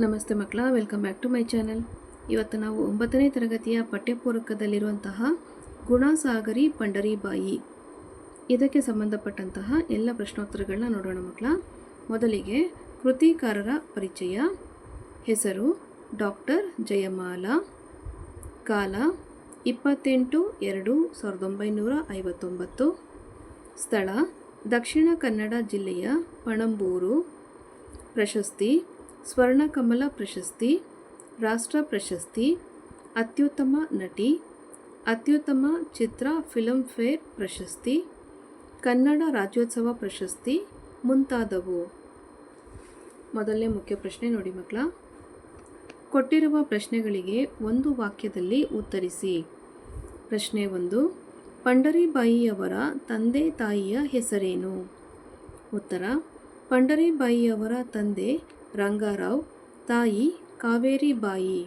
ನಮಸ್ತೆ ಮಕ್ಕಳ, welcome back to my channel. ಇವತ್ತು ನಾವು ಒಂಬತ್ತನೇ ತರಗತಿಯ ಪಠ್ಯಪೂರಕದಲ್ಲಿರುವಂತಹ ಗುಣಸಾಗರಿ ಪಂಡರಿಬಾಯಿ ಇದಕ್ಕೆ ಸಂಬಂಧಪಟ್ಟಂತಹ ಎಲ್ಲ ಪ್ರಶ್ನೋತ್ತರಗಳನ್ನ ನೋಡೋಣ ಮಕ್ಕಳ. ಮೊದಲಿಗೆ ಕೃತಿಕಾರರ ಪರಿಚಯ. ಹೆಸರು ಡಾಕ್ಟರ್ ಜಯಮಾಲ. ಕಾಲ ಇಪ್ಪತ್ತೆಂಟು ಎರಡು ಸಾವಿರದ ಒಂಬೈನೂರ ಐವತ್ತೊಂಬತ್ತು. ಸ್ಥಳ ದಕ್ಷಿಣ ಕನ್ನಡ ಜಿಲ್ಲೆಯ ಪಣಂಬೂರು. ಪ್ರಶಸ್ತಿ ಸ್ವರ್ಣಕಮಲ ಪ್ರಶಸ್ತಿ, ರಾಷ್ಟ್ರ ಪ್ರಶಸ್ತಿ, ಅತ್ಯುತ್ತಮ ನಟಿ, ಅತ್ಯುತ್ತಮ ಚಿತ್ರ ಫಿಲಂಫೇರ್ ಫೇರ್ ಪ್ರಶಸ್ತಿ, ಕನ್ನಡ ರಾಜ್ಯೋತ್ಸವ ಪ್ರಶಸ್ತಿ ಮುಂತಾದವು. ಮೊದಲನೇ ಮುಖ್ಯ ಪ್ರಶ್ನೆ ನೋಡಿ ಮಕ್ಕಳ. ಕೊಟ್ಟಿರುವ ಪ್ರಶ್ನೆಗಳಿಗೆ ಒಂದು ವಾಕ್ಯದಲ್ಲಿ ಉತ್ತರಿಸಿ. ಪ್ರಶ್ನೆ ಒಂದು, ಪಂಡರಿಬಾಯಿಯವರ ತಂದೆ ತಾಯಿಯ ಹೆಸರೇನು? ಉತ್ತರ, ಪಂಡರಿಬಾಯಿಯವರ ತಂದೆ ರಂಗಾರಾವ್, ತಾಯಿ ಕಾವೇರಿಬಾಯಿ.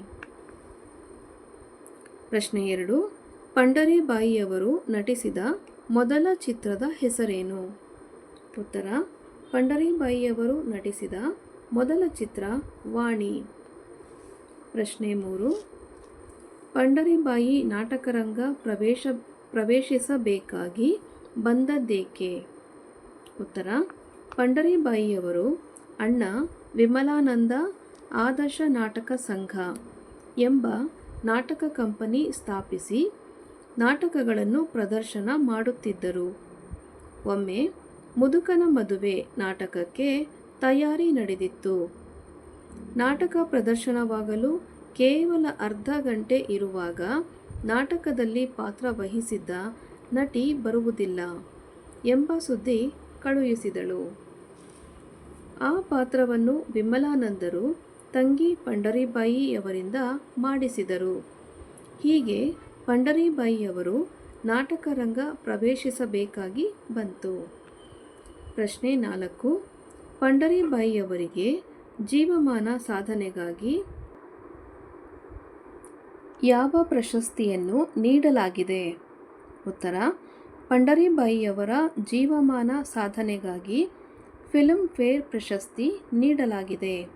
ಪ್ರಶ್ನೆ ಎರಡು. ಪಂಡರಿಬಾಯಿಯವರು ನಟಿಸಿದ ಮೊದಲ ಚಿತ್ರದ ಹೆಸರೇನು? ಉತ್ತರ. ಪಂಡರಿಬಾಯಿಯವರು ನಟಿಸಿದ ಮೊದಲ ಚಿತ್ರ ವಾಣಿ. ಪ್ರಶ್ನೆ ಮೂರು. ಪಂಡರಿಬಾಯಿ ನಾಟಕರಂಗ ಪ್ರವೇಶ ಪ್ರವೇಶಿಸಬೇಕಾಗಿ ಬಂದದ್ದೇಕೆ? ಉತ್ತರ. ಪಂಡರಿಬಾಯಿಯವರು ಅಣ್ಣ ವಿಮಲಾನಂದ ಆದರ್ಶ ನಾಟಕ ಸಂಘ ಎಂಬ ನಾಟಕ ಕಂಪನಿ ಸ್ಥಾಪಿಸಿ ನಾಟಕಗಳನ್ನು ಪ್ರದರ್ಶನ ಮಾಡುತ್ತಿದ್ದರು. ಒಮ್ಮೆ ಮುದುಕನ ಮದುವೆ ನಾಟಕಕ್ಕೆ ತಯಾರಿ ನಡೆದಿತ್ತು. ನಾಟಕ ಪ್ರದರ್ಶನವಾಗಲು ಕೇವಲ ಅರ್ಧ ಗಂಟೆ ಇರುವಾಗ ನಾಟಕದಲ್ಲಿ ಪಾತ್ರ ವಹಿಸಿದ್ದ ನಟಿ ಬರುವುದಿಲ್ಲ ಎಂಬ ಸುದ್ದಿ ಕಳುಹಿಸಿದಳು. ಆ ಪಾತ್ರವನ್ನು ವಿಮಲಾನಂದರು ತಂಗಿ ಪಂಡರಿಬಾಯಿಯವರಿಂದ ಮಾಡಿಸಿದರು. ಹೀಗೆ ಪಂಡರಿಬಾಯಿಯವರು ನಾಟಕರಂಗ ಪ್ರವೇಶಿಸಬೇಕಾಗಿ ಬಂತು. ಪ್ರಶ್ನೆ ನಾಲ್ಕು. ಪಂಡರಿಬಾಯಿಯವರಿಗೆ ಜೀವಮಾನ ಸಾಧನೆಗಾಗಿ ಯಾವ ಪ್ರಶಸ್ತಿಯನ್ನು ನೀಡಲಾಗಿದೆ? ಉತ್ತರ. ಪಂಡರಿಬಾಯಿಯವರ ಜೀವಮಾನ ಸಾಧನೆಗಾಗಿ ಫಿಲ್ಮ್ ಫೇರ್ ಪ್ರಶಸ್ತಿ ನೀಡಲಾಗಿದೆ.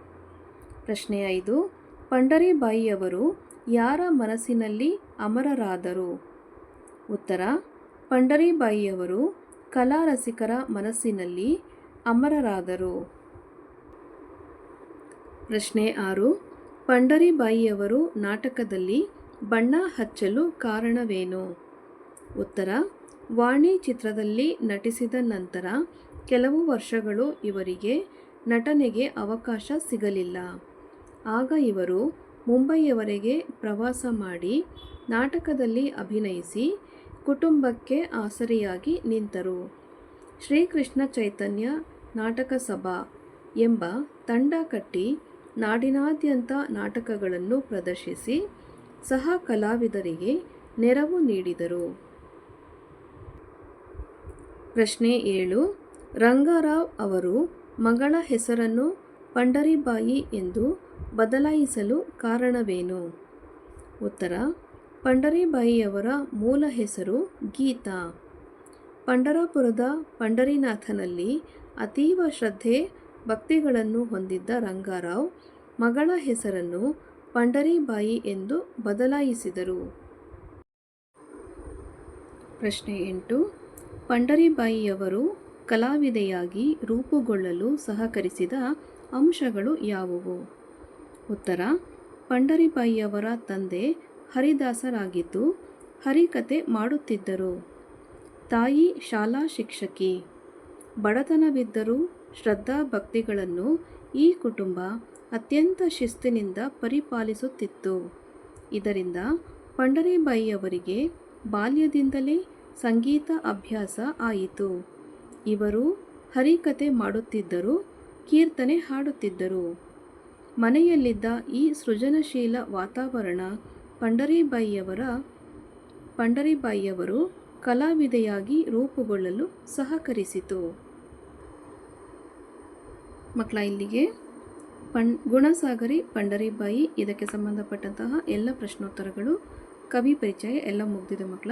ಪ್ರಶ್ನೆ ಐದು, ಪಂಡರಿಬಾಯಿಯವರು ಯಾರ ಮನಸ್ಸಿನಲ್ಲಿ ಅಮರರಾದರು? ಉತ್ತರ, ಪಂಡರಿಬಾಯಿಯವರು ಕಲಾ ರಸಿಕರ ಮನಸ್ಸಿನಲ್ಲಿ ಅಮರರಾದರು. ಪ್ರಶ್ನೆ ಆರು, ಪಂಡರಿಬಾಯಿಯವರು ನಾಟಕದಲ್ಲಿ ಬಣ್ಣ ಹಚ್ಚಲು ಕಾರಣವೇನು? ಉತ್ತರ, ವಾಣಿ ಚಿತ್ರದಲ್ಲಿ ನಟಿಸಿದ ನಂತರ ಕೆಲವು ವರ್ಷಗಳು ಇವರಿಗೆ ನಟನೆಗೆ ಅವಕಾಶ ಸಿಗಲಿಲ್ಲ. ಆಗ ಇವರು ಮುಂಬೈಯವರೆಗೆ ಪ್ರವಾಸ ಮಾಡಿ ನಾಟಕದಲ್ಲಿ ಅಭಿನಯಿಸಿ ಕುಟುಂಬಕ್ಕೆ ಆಸರೆಯಾಗಿ ನಿಂತರು. ಶ್ರೀಕೃಷ್ಣ ಚೈತನ್ಯ ನಾಟಕ ಸಭಾ ಎಂಬ ತಂಡ ಕಟ್ಟಿ ನಾಡಿನಾದ್ಯಂತ ನಾಟಕಗಳನ್ನು ಪ್ರದರ್ಶಿಸಿ ಸಹ ಕಲಾವಿದರಿಗೆ ನೆರವು ನೀಡಿದರು. ಪ್ರಶ್ನೆ ಏಳು ರಂಗಾರಾವ್ ಅವರು ಮಗಳ ಹೆಸರನ್ನು ಪಂಡರಿಬಾಯಿ ಎಂದು ಬದಲಾಯಿಸಲು ಕಾರಣವೇನು? ಉತ್ತರ, ಪಂಡರಿಬಾಯಿಯವರ ಮೂಲ ಹೆಸರು ಗೀತಾ. ಪಂಡರಾಪುರದ ಪಂಡರಿನಾಥನಲ್ಲಿ ಅತೀವ ಶ್ರದ್ಧೆ, ಭಕ್ತಿಗಳನ್ನು ಹೊಂದಿದ್ದ ರಂಗಾರಾವ್ ಮಗಳ ಹೆಸರನ್ನು ಪಂಡರಿಬಾಯಿ ಎಂದು ಬದಲಾಯಿಸಿದರು. ಪ್ರಶ್ನೆ ಎಂಟು, ಪಂಡರಿಬಾಯಿಯವರು ಕಲಾವಿದೆಯಾಗಿ ರೂಪುಗೊಳ್ಳಲು ಸಹಕರಿಸಿದ ಅಂಶಗಳು ಯಾವುವು? ಉತ್ತರ, ಪಂಡರಿಬಾಯಿಯವರ ತಂದೆ ಹರಿದಾಸರಾಗಿದ್ದು ಹರಿಕತೆ ಮಾಡುತ್ತಿದ್ದರು. ತಾಯಿ ಶಾಲಾ ಶಿಕ್ಷಕಿ. ಬಡತನವಿದ್ದರೂ ಶ್ರದ್ಧಾ ಭಕ್ತಿಗಳನ್ನು ಈ ಕುಟುಂಬ ಅತ್ಯಂತ ಶಿಸ್ತಿನಿಂದ ಪರಿಪಾಲಿಸುತ್ತಿತ್ತು. ಇದರಿಂದ ಪಂಡರಿಬಾಯಿಯವರಿಗೆ ಬಾಲ್ಯದಿಂದಲೇ ಸಂಗೀತ ಅಭ್ಯಾಸ ಆಯಿತು. ಇವರು ಹರಿಕತೆ ಮಾಡುತ್ತಿದ್ದರು, ಕೀರ್ತನೆ ಹಾಡುತ್ತಿದ್ದರು. ಮನೆಯಲ್ಲಿದ್ದ ಈ ಸೃಜನಶೀಲ ವಾತಾವರಣ ಪಂಡರಿಬಾಯಿಯವರ, ಪಂಡರಿಬಾಯಿಯವರು ಕಲಾವಿದೆಯಾಗಿ ರೂಪುಗೊಳ್ಳಲು ಸಹಕರಿಸಿತು. ಮಕ್ಕಳ, ಇಲ್ಲಿಗೆ ಪಂ, ಗುಣಸಾಗರಿ ಪಂಡರಿಬಾಯಿ. ಇದಕ್ಕೆ ಸಂಬಂಧಪಟ್ಟಂತಹ ಎಲ್ಲ ಪ್ರಶ್ನೋತ್ತರಗಳು, ಕವಿ ಪರಿಚಯ ಎಲ್ಲ ಮುಗಿದಿದೆ ಮಕ್ಕಳ.